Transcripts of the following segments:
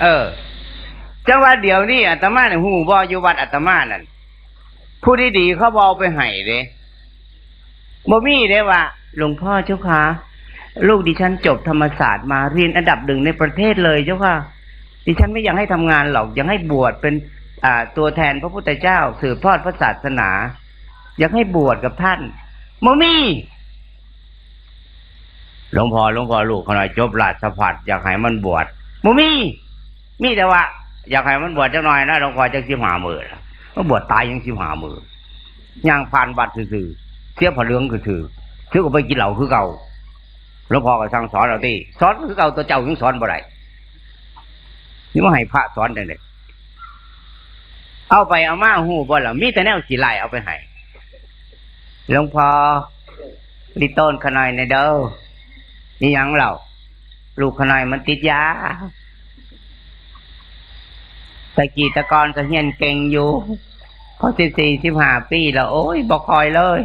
เออจังว่าเดี๋ยวนี้อาตมาเนี่ยหูบออยู่วัดอาตมานั่นผู้ที่ดีเขาบอไปให้เด้บ่มีเด้ว่าหลวงพ่อเจ้าค่ะลูกดิฉันจบธรรมศาสตร์มาเรียนอันดับหนึ่งในประเทศเลยเจ้าค่ะ ดิฉันไม่อยากให้ทำงานหรอกอยากให้บวชเป็น อ่า ตัวแทนพระพุทธเจ้า สืบทอดพระศาสนา อยากให้บวชกับท่านบ่มีหลวงพ่อหลวงพ่อลูกเขาหน่อยจบราชพัฒอยากให้มันบวชบ่มี มีแต่ว่า อยากให้มันบวชจักหน่อยนะหลวงพ่อจักสิบหามือล่ะมันบวชตายยังสิบหามือย่างผ่านบัตรซื่อเสียผ้าเหลืองคือถือถือก็ไปกินเหล้าคือเก่าหลวงพ่อก็สั่งสอนเราที่สอนคือเก่าตัวเจ้ายังสอนบ่ได้นี่มาให้พระสอนได้เลยเอาไปเอามาหูบ่ล่ะมีแต่แนวสีไล่เอาไปให้หลวงพ่อลิต้นขนอยในเด้อนี่ยังเราลูกขนอยมันติดยา ตะกี้ตะกอนก็เฮียนเก่งอยู่พอสิบสี่สิบห้าปีแล้ว โอ้ยบอกคอยเลย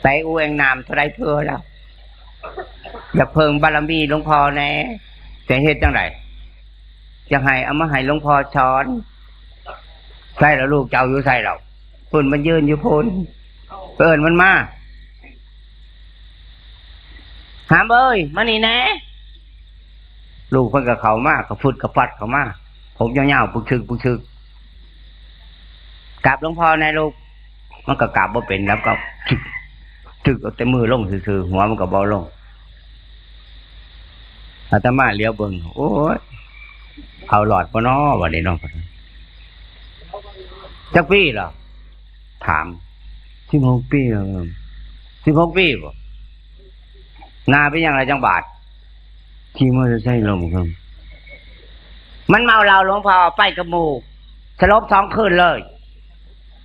ใส่อูเองนามเท่าไรเพื่อแล้วอยากเพิ่งบารมีหลวงพ่อแน่จะเฮ็ดจังไรจะให้เอามาให้หลวงพ่อช้อนใส่แล้วลูกเจ้าอยู่ใส่เราพุ่นมันยืนอยู่พุ่นเอินมันมาหามเอ้ยมานี่แน่ลูกเพิ่นกับเขามากกับฟุดกับฟัดเขามาก ผมยาวๆปุกชึกปุกชึกกราบหลวงพ่อในลูกมันก็กราบว่าเป็นแล้วก็ชึกชึกเอาแต่มือลงซื่อๆหัวมันก็เบาลงอาตมาเลี้ยวเบิ่งโอ้ยเอาหลอดปะน้อวันนี้น้องจักปีเหรอถามสิบหกปีเหรอสิบหกปีบ่หนาเป็นยังไงจังบาทขี่มอเตอร์ไซค์ลงครับ มันเมาเราหลวงพ่อไปกับหมูสลบสองคืนเลย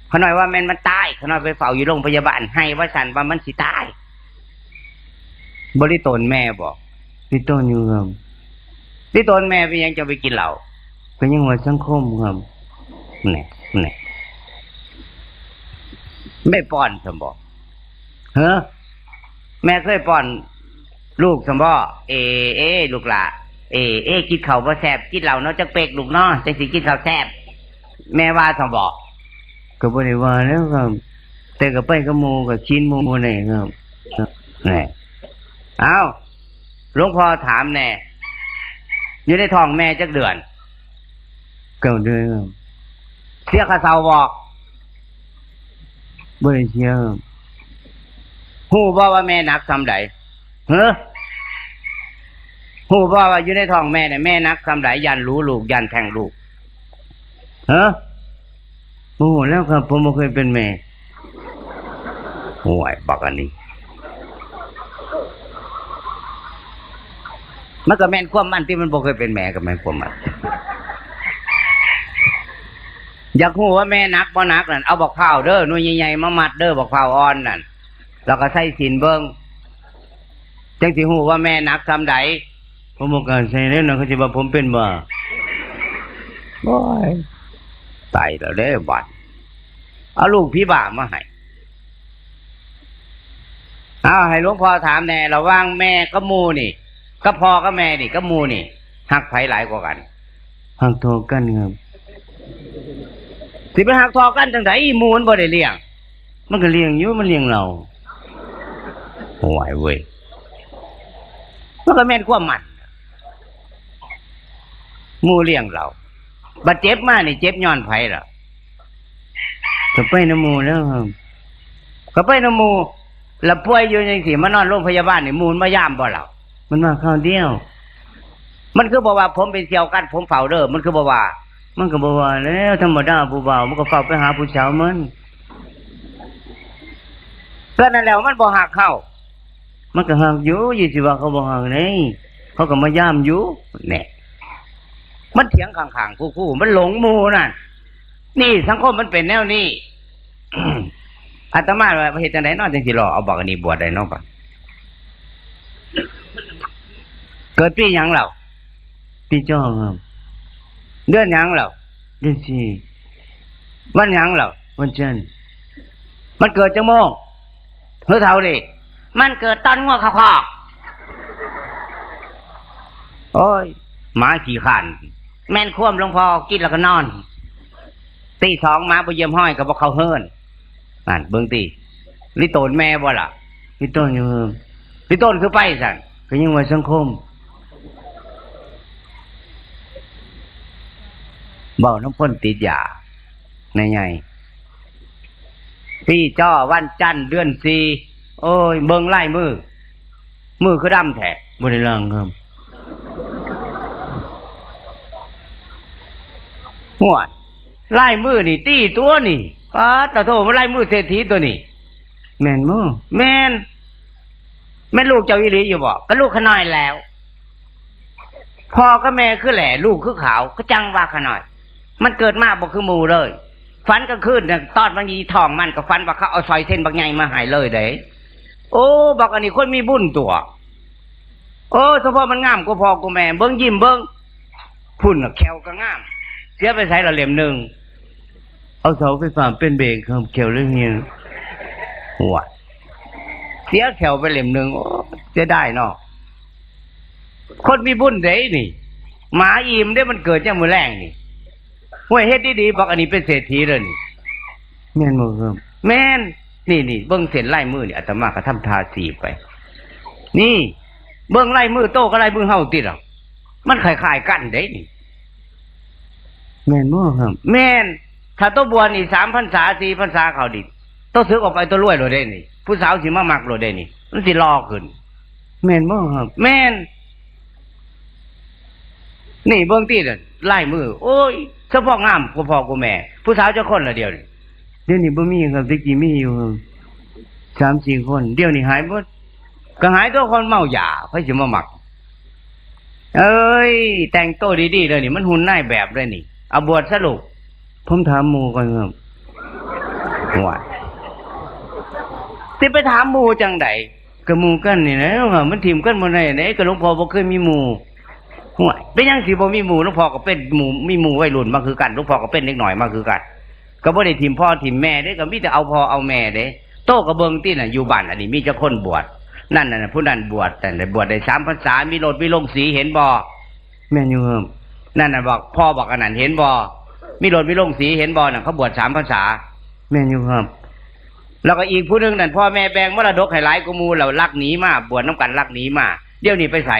เขาหน่อยว่าแมนมันตายเขาหน่อยไปเฝ้าอยู่โรงพยาบาลให้ว่าสันว่ามันสิตาย บริตนแม่บอกริตนอยู่ครับริตนแม่เป็นยังจะไปกินเหล้าเป็นยังว่าสังคมครับเนี่ยเนี่ยไม่ป้อนสมบอกเฮ้อแม่เคยป้อน ลูกสมบอเอเอลูกหละ เอเอกินข้าวบ่แซ่บกินเหล้าเนาะจักเป็กลูกเนาะจังสิกินข้าวแซ่บแม่ว่าสมบอกก็บ่ได้ว่าแล้วครับ แต่ก็ไปกับหมู่ก็ชินหมู่บ่ได้ครับแน่เอ้าหลวงพ่อถามแน่อยู่ในท้องแม่จักเดือนเก้าเดือนครับเสียค่าเซาบอกบ่ได้เสียครับฮู้บ่ว่าแม่หนักซำใดเฮ้อ หูพ่อว่าอยู่ในท้องแม่เนี่ยแม่นักคำไหลยันรู้ลูกยันแทงลูกเฮ้อโอ้แล้วครับ ผมไม่เคยเป็นแม่ห่วยบักอันนี้มันก็แม่นความมันที่มันบ่เคยเป็นแม่กับแม่นความมันอยากหูว่าแม่นักบ่นักนั่นเอาบอกข้าวเด้อหน่ยใหญ่ๆมามัดเด้อบอกข้าวอ่อนนั่นแล้วก็ใส่สินเบิ้งจังสิหูว่าแม่นักทำใด ผมบอกกันใช่แล้วนะเขาจะว่าผมเป็นบ่บ่อยตายแล้วเด้บัดเอาลูกพี่บ่ามาให้เอาให้หลวงพ่อถามแน่ระหว่างแม่กับหมูนี่ ก็พ่อกับแม่นี่กับหมูนี่หักไผหลายกว่ากันหักโทอกันครับสิไปหักทอกันจังไดหมูมันบ่ได้เลี้ยง มันก็เลี้ยงอยู่มันเลี้ยงเราโอ้ยเว้ยมันก็แม่นความมันห มูเลี้ยงเราบัดเจ็บมานี่เจ็บย้อนไผล่ะก็ไปน้ำหมูแล้วครับก็ไปน้ำหมูแล้วป่วยอยู่ยังสิมานอนโรงพยาบาลนี่หมูลมายามบ่เรามันมาข้าวเดียว มันคือบอกว่าผมเป็นเสี่ยวกันผมเฝ้าเด้อมันคือบอกว่า มันก็บอกว่าแล้วธรรมดาผู้บ่าวมันก็เฝ้าไปหาผู้สาวมันก็นั่นแหล้วมันบ่หักเข้า มันก็หักอยู่ยี่สิว่าเขาบอกหักนี่เขาก็มาย่ามอยู่เนี่ย มันเถียงข้างๆคู่ๆมันหลงหมูนั่นนี่สังคมมันเป็นแนวนี้อาตมาว่าเหตุจังไดเนอจังสิรอเอาบอกอันนี้บวชได้เนอกปะเกิดปีหยังเราพี่จ้อครับเดือนหยังเราเดือนสี่วันหยังเราวันจันทร์มันเกิดจังโมงเฮ้ยเท่าดิมันเกิดตอนงัวขาวๆโอ้ยหมาขี่ขัน แม่นคว่ำหลวงพ่อกินแล้วก็นอนตีสองมาไปเยี่ยมห้อยก็บอกเขาเฮิรนนั่นเบิ่งตีลิโตนแม่บ่ล่ะพี่ต้นอยู่ลิโตนคือไปสั่นก็ยังว่สังคมเบาน้ำพ่นติดยาในไงพี่จ้อวันจันทร์เดือนสี่โอ้ย เบิ่งไล่มือ มือคือดำแท้บริลังครับ หัวไล่มือนี่ตีตัวนี่ป้าตะโทมาไล่มือเศรษฐีตัวนี่แม่นบ่แม่นแม่นลูกเจ้าอีหลีอยู่บ่ก็ลูกขน้อยแล้วพ่อก็แม่คือแหล่ลูกคือขาวก็จังว่าขน้อย มันเกิดมาบ่คือหมูเลยฟันก็ขึ้นเนี่ยตอดมันยีทองมันก็ฟันว่าเขาเอาซอยเส้นบางใหญ่มาใหายเลยเด้โอ้บอกอันนี้คนมีบุญตัว โอ้เฉพาะมันงามก็พอกูแม่เบิ้งยิ้มเบิ้งพุ่นน่ะแควก็งาม เสียไปใช้ละเหลี่ยมหนึ่งเอาเสาไฟฟ้าเป็นเบรกครับเขียวเรื่องนี้หัวเสียแขวไปเหล่มหนึ่งโอ้เสียได้เนาะคนมีบุญเด้นี่หมาอิ่มได้มันเกิดจากมือแรงนี่ห่วยเฮ็ดดีๆบอกอันนี้เป็นเศรษฐีเลยนี่แม่นบ่ครับแม่นนี่นี่เบิ้งเส้นไล่มือนี่อาตมาก็ทำทาสีไป นี่ เบิ้งไล่มือโตก็ไล่มือเฮาติดหรอกมันคล้ายๆกันเด้นี่ แม่นบ่ครับ แม่น ถ้าโตบัวนี่สามพันษาสี่พันษาเขาดิโตซื้อออกไปตัวรวยโลดเด้นี่ ผู้สาวสิมามักโลดเด้นี่ มันสิรอขึ้น แม่นบ่ครับ แม่น นี่เบื้องตีน่ะไล่มือ โอ้ยเฉพาะงามกูพ่อกูแม่ ผู้สาวเจ้าคนละเดียวนี่เดี๋ยวนี้บ่มีครับแตะกี้มีอยู่ครับสามสี่คน เดี๋ยวนี้หายหมดก็หายตัวคนเมาหยาเพื่อจะมาหมัก เอ้ย แต่งตัวดีๆเลยนี่ มันหุ่นนายแบบเลยนี่ เอาบวชสรุปผมถามหมู่ก่อนครับหัวสิไปถามหมูจังใดกระหมู่กันนี่นะครับมันถิ่มกันบ่ได้ไหนก็หลวงพ่อบ่เคยมีหมู่ห่วยเป็นยังสิบ่มีหมูหลวงพ่อก็เป็นหมูมีหมูวัยรุ่นมาคือกันหลวงพ่อก็เป็นเล็กหน่อยมาคือกัน ก็บ่ได้ทิมพ่อทิมแม่เด้ก็มีแต่เอาพ่อเอาแม่เด้โตกระเบิงที่น่ะอยู่บ้านอันนี้มีเจ้าคนบวชนั่นน่ะผู้นั้นบวชแต่บวชได้สามพรรษามีโลดมีลงสีเห็นบ่แม่นอยู่ครับ นั่นน่ะบอกพ่อบอกอันนั้นเห็นบ่มีโลดมีลงสีเห็นบ่น่ะเขาบวชสามพรรษาแม่นอยู่ครับ แล้วก็อีกผู้หนึงนั่นพ่อแม่แบ่งมรดกให้หลายกูมูแล้วลักหนีมาบวชน้ำกันลักหนีมาเดี๋ยวนี้ไปใส่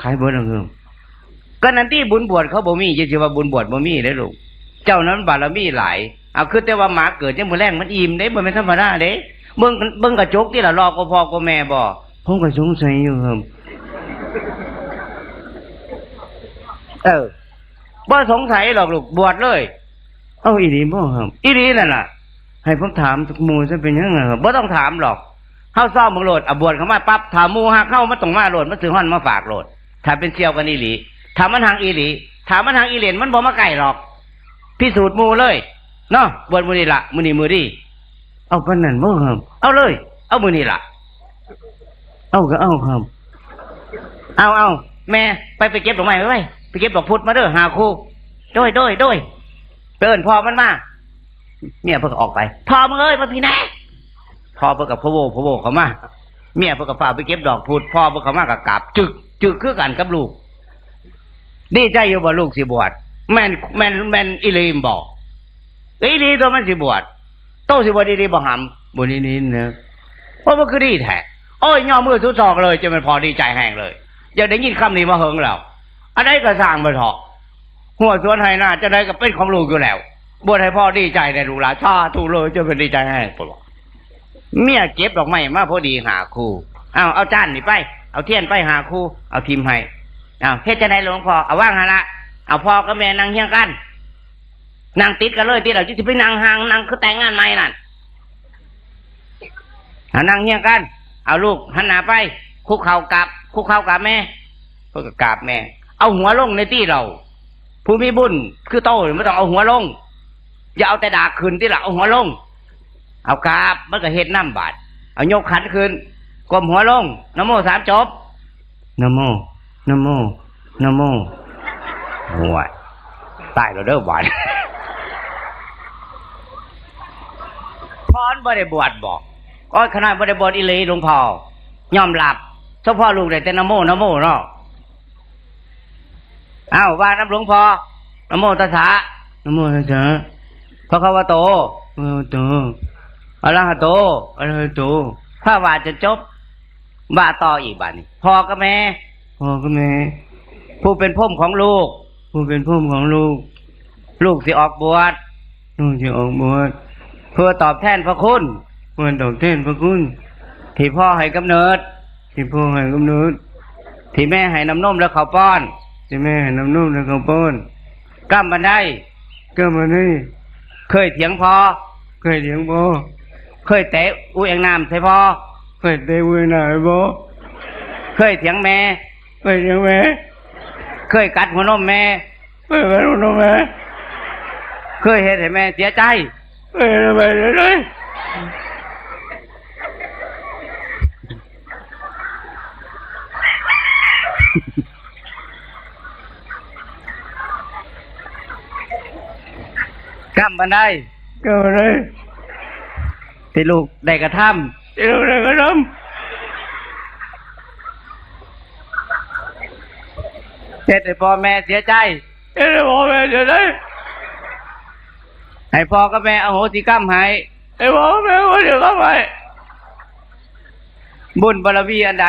ขายบ่ได้ครับก็นั่นที่บุญบวชเขาบ่มีจะชื่อว่าบุญบวชบ่มีเด้อลูกเจ้านั้นบารมีหลายเอาคือแต่ว่าหมาเกิดจังมื้อแรงมันอิ่มเด้บ่แม่นธรรมดาเด้เบิ่งเบิ่งกระจกที่ละรอก็พอก็แม่บ่ผมก็สงสัยอยู่ครับเออ บ่สงสัยหรอกลูกบวชเลย เอาอีหลีบ่ครับอีหลีนั่นน่ะ ให้ผมถามทุกหมู่จะเป็นยังไงครับบ่ต้องถามหรอกเฮาซ่อมมึงโหลดอะบวชเข้ามาปั๊บถามหมู่ฮักเข้ามาต้องมาโหลดมาซื้อฮ้อนมาฝากโหลดถ้าเป็นเสี่ยวกันอีหลีถ้ามันทางอีหลีถ้ามันทางอีเหลนมันบ่มาใกล้หรอกพิสูจน์หมู่เลยเนาะบวชมื้อนี้ล่ะมื้อนี้มื้อดีเอาปานนั้นบ่ครับเอาเลย เอามื้อนี้ล่ะเอาก็เอาครับ เอาเอาแม่ไปไปเก็บดอกไม้ไว้ ไว้ไปเก็บดอกพุธมาเด้อหาครูโดยโดยโดยเตือนพ่อมันมาเมียเพิ่งออกไปพ่อมึงเอ้ยมาพี่แน่พ่อเพิ่งกับพ่อโวพ่อโวเขามาเมียเพิ่งกับฝ่ากไปเก็บดอกพุธพ่อเพิ่งเขามากับกลับจึกจึกคือกันกับลูกดีใจอยู่บ่ลูกสิบวชแม่นแม่นแม่นอีลีมบอกอีลีตัวมันสิบวชโตสิบวชอีลีบ่หำบ่ได้นินนะเพราะมันคือดีแท้โอ้ยย่อมือทุดซอกเลยจะมันพอดีใจแห้งเลยอย่าได้ยินคำนี้มาเฮิงแล้ว อันใดก็สร้างมาเถอะหัวสวนไห้หน้าจะได้ก็เป็นของลูกอยู่แล้วบวชให้พ่อดีใจในลูกหลานชาถูเลยจะเป็นดีใจแห้ปลอกเมียเก็บดอกไม้มาพอดีหาครูเอาเอาจานนี่ไป เอาเทียนไปหาครูเอาทิมให้เอาเฮ็ดจะได้หลวงพ่อเอาว่างหนละเอาพ่อกับแม่นั่งเฮียงกันนั่งติดกันเลยที่เราจะไปนั่งห่างนั่งคือแต่งงานใหม่นั่นหานั่งเฮียงกัน เอาลูกหันหน้าไป คุกเข่ากับคุกเข่ากับแม่เพื่อกับกราบแม่ เอาหัวลงในที่เรา ผู้มีบุญคือโตไม่ต้องเอาหัวลง อย่าเอาแต่ดาขึ้นที่หลังเอาหัวลง เอากราบมันก็เฮ็ดน้ำบาดเอายกขันขึ้นกลมหัวลงนโมสามจบนโมนโมนโมหัวตายแล้วเด้อหวานพรบ่ได้บวชบอกก็ขนาดบ่ได้บวชอีหลีหลวงพ่อยอมรับเฉพาะลูกได้แต่นโมนโมเนาะ อ้าวว่าน้ำหลวงพ่อนะโมตัสสะนะโมตัสสะพระคัมภโตพระโตอะระหะโตอะระหะโตถ้าว่าจะจบว่าต่ออีกบัดนี้พ่อกับแม่พ่อกับแม่ผู้เป็นพ่อมของลูก ผู้เป็นพ่อของลูก ลูกสิออกบวชลูกจะออกบวชเพื่อตอบแทนพระคุณเพื่อตอบแทนพระคุณ ที่พ่อให้กำเนิด ที่พ่อให้กำเนิด ที่แม่ให้น้ำนมและข้าวป้อน ที่แม่ให้น้ำนุ่มและข้าวป้อนกำบันได้ก็มานี่เคยเถียงพอ เคยเลี้ยงพ่อเคยเตะอุ้ยเองน้ำใส่พอ เคยเตะเวหนาให้พ่อเคยเถียงแม่ เคยเลี้ยงแม่เคยกัดหัวนมแม่ เคยกันรู้แม่เคยเห็นให้แม่เสียใจเคยทำไมเลย กำบันได้ก็มาเลยที่ลูกได้กระทที่เราได้กระทำเจ็ดให้พ่อแม่เสียใจำที่เราพ่อแม่จะได้ให้พ่อกับแม่อโหสิกรรมให้ไอ้พ่อแม่ก็จะเข้าไปบุญบารมีอันใด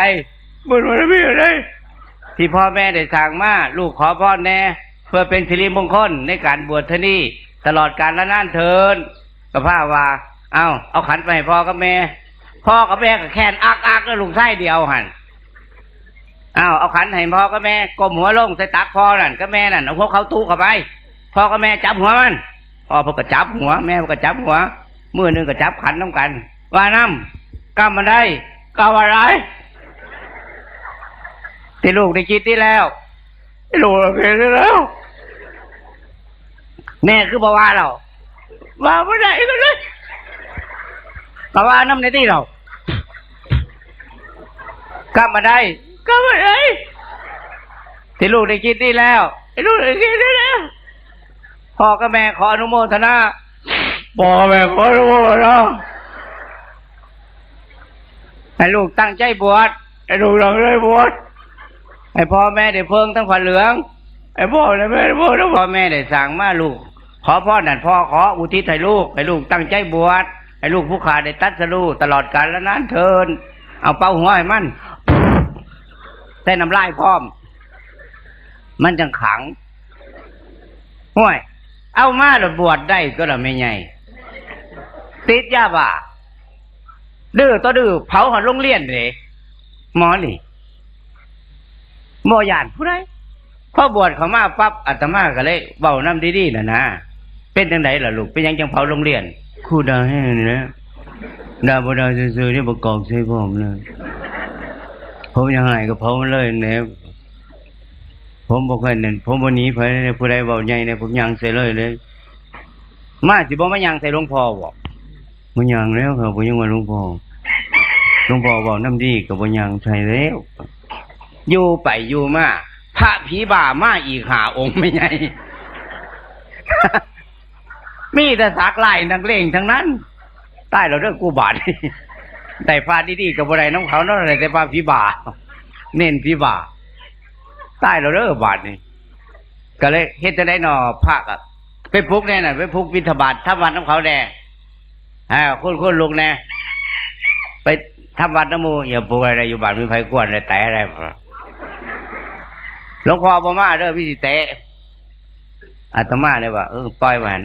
บุญมันไม่อะไรที่พ่อแม่ได้สั่งมาลูกขอพ่อแน่เพื่อเป็นสิริมงคลในการบวชเทอนี่ ตลอดกาลละนานเทินกับพระว่าเอาเอาขันไปให้พ่อกับแม่ พ่อกับแม่ก็แค่นอักอักแล้วลูกไส้เดียวหันเอาเอาขันให้พ่อกับแม่ก้มหัวลงใส่ตักพ่อนั่นกับแม่นั่นเอาพวกเขาตู้เข้าไปพ่อกับแม่จับหัวมันพ่อพวกก็จับหัว แม่พวกก็จับหัวมือหนึ่งก็จับขันน้ำกัน ว่าน้ำกำมันได้กำอะไรที่ลูกได้คิดที่แล้วที่เราเห็นแล้ว แม่คือบอกว่าเรามาไม่ได้ก็เลยบอกว่าน้ำในที่เรากลับมาได้ก็ไม่ได้ที่ลูกได้คิดที่แล้วไอ้ลูกเห็นแล้วพ่อกับแม่ขออนุโมทนาพ่อแม่ขอรู้ว่าเราให้ลูกตั้งใจบวชไอ้ลูกหลังได้บวชให้พ่อแม่ได้เพิ่งทั้งขวัญเหลืองไอ้พ่อและแม่พ่อทั้งหมพ่อดแม่ได้สั่งมาลูก ขอพ่อนั่นพ่อขออุทิศให้ลูกให้ลูกตั้งใจบวชให้ลูกผู้ขาดได้ตัดสรู้ตลอดกาลและนานเทิน เอาเป้าหัวให้มันแต่น้ำลายพร้อม มันจังขังห่วย เอามาแล้วบวชได้ก็ละไม่ไงติดยาบ้าดื้อตัวดื้อเผาหันโรงเรียนเลยหมอนี่หมอยานผู้ใดพอบวชเขามาปั๊บอาตมาก็เลยเบาน้ำดีๆน่ะนะ เป็นจังไดล่ะลูก เป็นยังจังเผาโรงเรียนครูดาให้นี่นะดาบดาซื่อๆที่ประกอบใส่ผมเลยผมยังไงก็ผมเลยเนี่ยผมบอกให้เนี่ยผมวันนี้ไปเนี่ยผู้ใดเบาใหญ่เนี่ยผมยังใส่เลยเลย มาสิบ่มายังใส่หลวงพ่อบอกมันยังแล้วครับผมยังว่าหลวงพ่อหลวงพ่อบอกน้ำดีกับผมยังใส่แล้วอยู่ไปอยู่มาพระผีบ่ามาอีกหาองค์ไม่ไง มีแต่สักไล่นักเลงทั้งนั้นใต้เราเรื่องกูบาทแต่พระดีๆกับอะไรน้องเขาเนาะอะไรแต่พระผีบ่าเน้นผีบ่าใต้เราเรื่องบาทนี่ก็เลยเฮ็ดจะได้นอพระอะไปพุกแน่น่ะไปพุกบิณฑบาตทำวัดน้ำเขาแน่อ่าคุณคุณลุงแน่ไปทำวัดน้ำมูอย่าปลูกอะไรอยู่บ้านมีไฟกวนอะไรแต่อะไรหลวงพ่อบ่มาเด้อพี่สิเตะอาตมาเลยว่าเออปล่อยมัน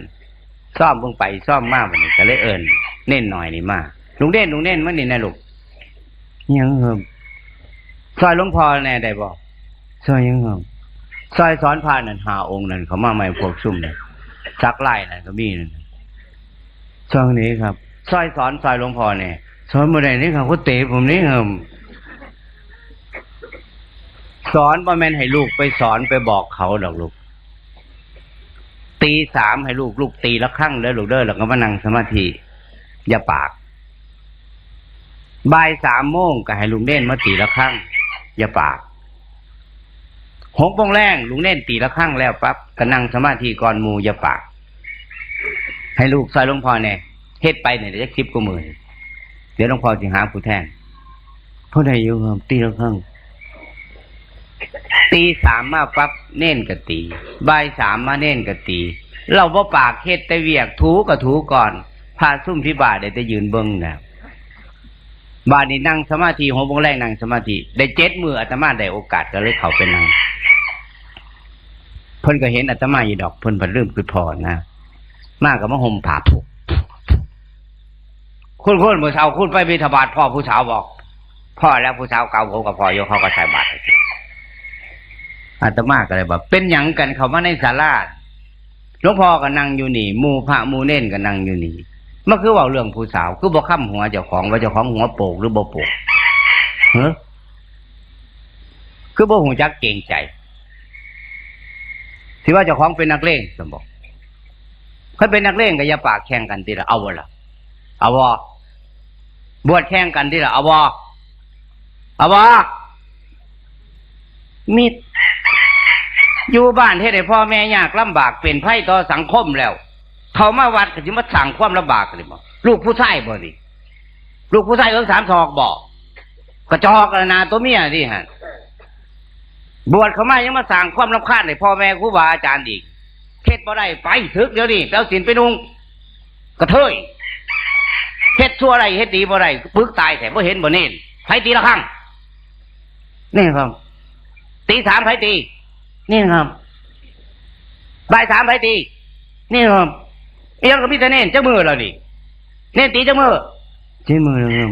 ซ่อมเพิ่งไปซ่อมมากมันก็เลยเอิญเน้นหน่อยนี่มาลุงเด่นลุงเด่นมันนี่นะลูกยังครับซอยหลวงพ่อแน่ได้บอกซอยยังครับซอยสอนพานั่นหาองค์นั่นเขามาใหม่พวกซุ่มเนี่ยซักไล่นั่นก็มีนั่นซอยนี้ครับซอยสอนซอยหลวงพ่อเนี่ยสอนมาได้นี่ครับเขาเตะผมนี่ครับสอนบ่แม่นให้ลูกไปสอนไปบอกเขาดอกลูก ตีสามให้ลูกลูกตีละครั้งเด้อลูกเด้อแล้วก็มานั่งสมาธิอย่าปากบ่ายสามโมงก็ให้ลุงเด่นมาตีละครั้งอย่าปากหกโมงแรงลุงเด่นตีละครั้งแล้วปั๊บก็นั่งสมาธิก่อนมูอย่าปาก ให้ลูกซอยหลวงพ่อเนี่ยเฮ็ดไปเนี่ยเดี๋ยวจะคลิปกูมือเดี๋ยวหลวงพ่อจะหาผู้แทนเขาได้อยู่ครับตีละครั้ง ตีสามมาปั๊บเน่นกะตีบ่ายสามมาเน่นกะตี เราบ่ปากเฮ็ดแต่เวียกถูกะถูก่อนพาซุ่มที่บาทได้แต่ยืนเบิ่งนะบาดนี้นั่งสมาธิหัวบงแรกนั่งสมาธิได้เจ็ดมืออาตมาได้โอกาสก็เลยเขาไปนั่งเพิ่นก็เห็นอาตมาอยู่ดอกเพิ่นเพิ่นเริ่มคือพอนะมากกับมาห่มผ้าผูกคุณคุณผู้สาวคุณไปบิณฑบาตพ่อผู้สาวบอก พ่อแล้วผู้สาวเก่าผมกับพ่อยกเขาก็ใส่บาตรให อาตมาก็เลยบอกเป็นหยังกันเขามาในศาลาหลวงพ่อก็นั่งอยู่นี่มูพระมูเน่นก็นั่งอยู่นี่มันคือว่าเรื่องผู้สาว คือบอกค้ำหัวเจ้าของว่าเจ้าของหัวโปกหรือบ่โปกเฮ้คือบ่หูจักเก่งใจที่ว่าเจ้าของเป็นนักเลงสมบอกเขาเป็นนักเลงก็อย่าปากแข่งกันทีละเอาบ่ละเอาบ่บวชแข่งกันทีละเอาบ่เอาบ่มี อยู่บ้านเฮ็ดให้พ่อแม่ยากลำบากเป็นไพ่ต่อสังคมแล้ว เขามาวัดก็สิมาสั่งความลำบากเลยบ่ลูกผู้ชายบ่ดิลูกผู้ชายเอิ้งสามศอกบ่กระจอกระนาตัวเมียดิฮะบวชเขามายังมาสั่งความรำคาญให้พ่อแม่ครูบาอาจารย์อีกเฮ็ดบ่ได้ไปถึกเดี๋ยวนี้แปลสินไปนุงกระเทยเฮ็ดชั่วอะไรเฮ็ดดีบ่ได้ปึกตายแต่บ่เห็นบ่เน้นไผตีละครั้งนี่ครับตีสามไผตี นี่ครับบ่ายสามไผตีนี่ครับเอียงก็มีแต่เน้นเจ้ามือแล้วนี่เน้นตีเจ้ามือเจ็ดมือแล้วครับ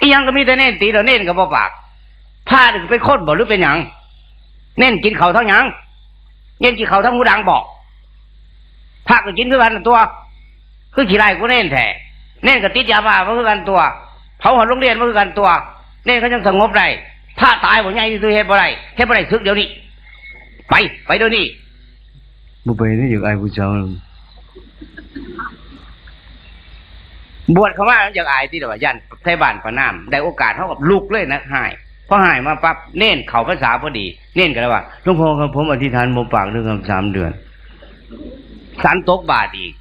เอียงก็มีแต่เน้นตีแล้วเน้นก็บ่ปากพาถึงเป็นคนบ่หรือเป็นหยังเน้นกินเขาวทั้งหยังเน้นกินเขาวทั้งหูดังบอกพาก็กินคือกันตัว คือขี้ไรกูเน้นแท้เน้นก็ติดยาบ้ามาคือกันตัวเผาหัวโรงเรียนมาคือกันตัว เน้นเขายังสงบได้ถ้าตายบ่ใหญ่ที่สุดเฮ็ดบ่ได้เฮ็ดบ่ได้ซึกเดี๋ยวนี้ ไป ไปเดี๋ยวนี้บ่ไปนี่อยู่ไอ้ผู้สาวแล้วบวชเข้ามาอยากอายที่เดียวว่ายันไทยบ้านประนามได้โอกาสเท่ากับลุกเลยนะหายพอหายมาปั๊บเน้นเข่าภาษาพอดี เน้นกันแล้วว่าหลวงพ่อครับผมอธิษฐานบ่ปากด้วยครับสามเดือนสันตกบาทอีก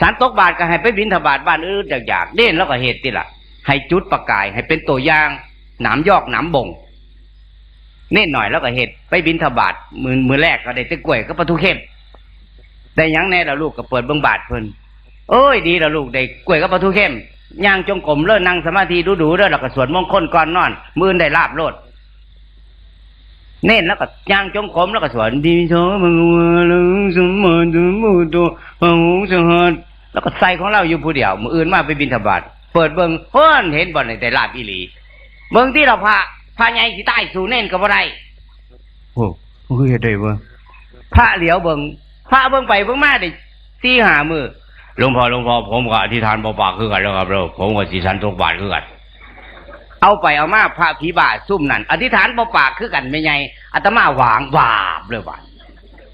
สันตกบาทก็ให้ไปบินทบาทบ้านอื่นอยากอยากเน้นแล้วก็เหตุที่ละให้จุดประกายให้เป็นตัวอย่างหนามยอกหนามบ่ง เน้นหน่อยแล้วก็เหตุไปบินทบาทมือมือแรกก็ได้ตะกล้วยก็ปลาทูเข้มแต่ยังแน่ละลูกก็เปิดเบิ่งบาทเพิ่นโอ้ยดีละลูกได้กล้วยกับปลาทูเข้มย่างจงกรมเลิศนั่งสมาธิดูๆเด้อแล้วก็สวดมงคลก่อนนอนมือได้ลาบโลดเน้นแล้วก็ย่างจงกรมแล้วก็สวดดีโสมังวะลังสมมาตุมุตโตพระองสหัสแล้วก็ใส่ของเราอยู่ผู้เดียวมืออื่นมาไปบินทบาทเปิดเบิ่งเพิ่นเห็นบ่ในแต่ลาบอีหลี เบิ่งที่เราพระ พระใหญ่สิใต้สู่เน้นก็บ่ได้โอ้มันคือเฮ็ดได้บ่พระเหลียวเบิ่งพระเบิ่งไปเบิ่งมาได้สี่หามือหลวงพ่อหลวงพ่อผมก็อธิษฐานบ่ปากคือกันแล้วครับเราผมก็สิสันตกบาทคือกันเอาไปเอามาพระผีบาซุ่มนั่นอธิษฐานบ่ปากคือกันไม่ไงอาตมาหวางวาบเลยว่า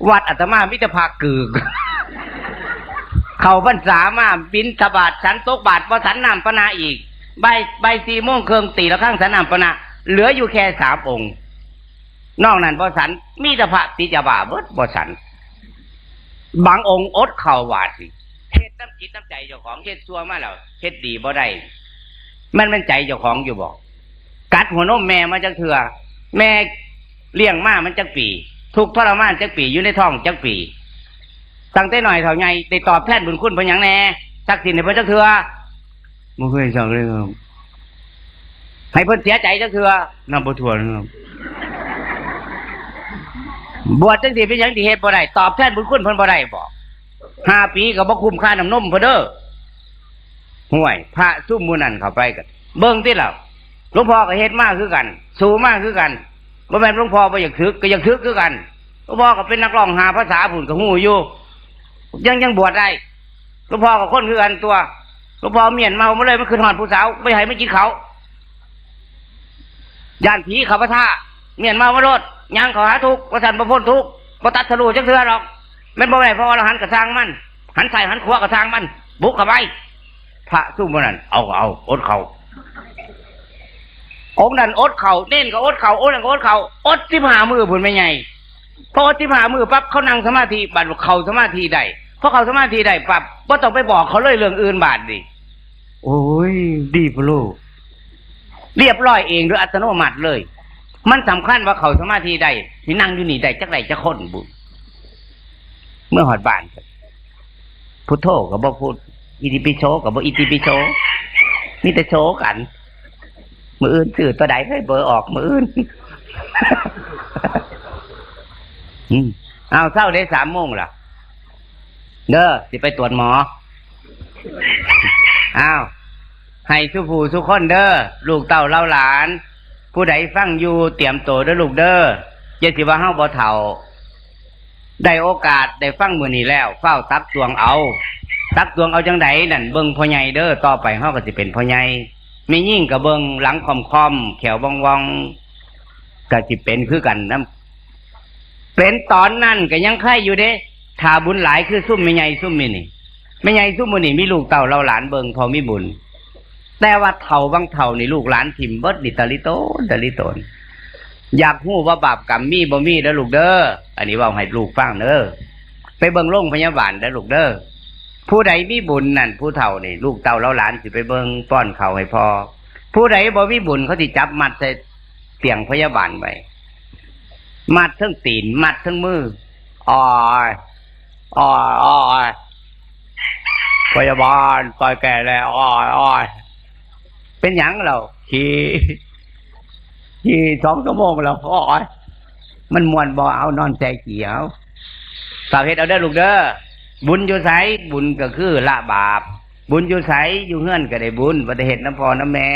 วัดอาตมามิตรภาคกึกเขาพรรษามาบินทบาทสันตกบาทพอสันนำปนาอีก ใบใบสีโมงเคืองตีละข้างสันนำปนา เหลืออยู่แค่สามองค์ นอกนั้นพอสัน มีแต่พระติจาบาเบิดพอสัน บางองค์อดเข่าวาดสิเฮ็ดน้ำจิตน้ำใจเจ้าของเฮ็ดซัวมาแล้วเฮ็ดดีบ่ได้มันมันใจเจ้าของอยู่บอก กัดหัวนมแม่มาจักเถื่อแม่เลี้ยงมามันจักปี ทุกทรมานจักปีอยู่ในท้องจักปีตั้งแต่หน่อยเท่าไงได้ตอบแทนบุญคุณเพิ่นหยังแน่สักสินให้เพิ่นจักเถื่อบ่เคยสักเลยครับ ให้เพิ่นเสียใจจักเถื่อนับบ่ถ้วนครับบวชจังสิเป็นหยังที่เฮ็ดบ่ได้ตอบแทนบุญคุณเพิ่นบ่ได้บ่ห้าปีก็บ่คุ้มค่าน้ำนมเพิ่นเด้อห่วย พระซุ่มหมู่นั่นเข้าไปกันเบิ่งติล่ะหลวงพ่อก็เฮ็ดมากคือกัน สู้มากคือกันบ่แม่นหลวงพ่อบ่อยากถึกก็อยากถึกคือกันหลวงพ่อก็เป็นนักร้องหาภาษาพุ่นก็ฮู้อยู่ยังยังบวชได้หลวงพ่อก็คนคือกันตัวหลวงพ่อเมียนเมามาเลยมันคือหอดผู้สาวไม่ให้ไม่กินเขา ย่านผีเขาพระท่าเมียนมามาโลดย่างเขาหาทุกประสันประพ้นทุกประตัดทะลุจักเทือหรอกแม่นบ่ได้พราะว่าเราหันกระทางมันหันใส่หันขวากระทางมัน บุกเข้าไปพระสู้มันนั่นเอาเอาอดเขาองค์นั้นอดเขาเน้นก็อดเขาองนั้นก็อดเขาอดที่หามือผุนไม่ไงพออดที่หามือปั๊บเขานั่งสมาธิบัดเขาสมาธิได้พอเขาสมาธิได้ปั๊บว่าต้องไปบอกเขาเลยเรื่องอื่นบาดดิโอ้ย ดีพะโล เรียบร้อยเองโดยอัตโนมัติเลย มันสำคัญว่าเขาสมาธิได้ที่นั่งอยู่นี่ได้จักได้จักคนบุเมื่อหอดบานพุทโธกับบ่พูดอิติปิโชกับบ่อิติปิโชมีแต่โชกัน มืออื่นสื่อตัวใดให้เบอร์ออกมืออื่นอืมเอาเศร้าได้สามโมงล่ะ เด้อสิไปตรวจหมอ อ้าว ให้สุผู้สุคนเด้อลูกเต้าเล่าหลาน ผู้ใดฟังอยู่เตรียมตัวเด้อลูกเด้ออย่าสิว่าเฮาบ่เฒ่า ได้โอกาสได้ฟังมือนี้แล้ว เฝ้าตักตวงเอา ตักตวงเอาจังไดนั่นเบิ่งพ่อใหญ่เด้อต่อไปเฮาก็สิเป็นพ่อใหญ่ไม่ยิ่งก็เบิ่งหลังคอมๆแขวว่องๆก็สิเป็นคือกันนํเป็นตอนนั้นก็ยังไข่อยู่เด้ถ้าบุญหลายคือซุ่มไม่ใหญ่ซุ่มนี่นี่ไม่ใหญ่ซุ่มมือนี้มีลูกเต้าเราหลานเบิงพอมีบุญ แต่ว่าเท่าบางเท่านี่ลูกหลานทิมเบิดดิตาลิโตนตาลิโตนอยากหู้ว่าบาปกรรมมีบ่มีเด้อลูกเด้ออันนี้ว่าให้ลูกฟังเด้อไปเบิ่งโรงพยาบาลเด้อลูกเด้อผู้ใดมีบุญนั่นผู้เฒ่านี่ลูกเต่าแล้วหลานสิไปเบิ่งป้อนเขาให้พอผู้ใดบ่มีบุญเขาสิจับมัดใส่เตียงพยาบาลไว้มัดทั้งตีนมัดทั้งมืออ้อยอ้อยอ้อยพยาบาลปล่อยแก่แล้วอ้อยอ้อย เป็นหยังเราขี่ขี่สองชั่วโมงแล้วโอ้ยมันมวนบ่เอานอนใจเกียวฝากเฮ็ดเอาเด้อลูกเด้อบุญอยู่ไสบุญก็คือละบาป บุญอยู่ไสอยู่เฮือนก็ได้บุญบ่ได้เฮ็ดน้ำพอน้ำแม่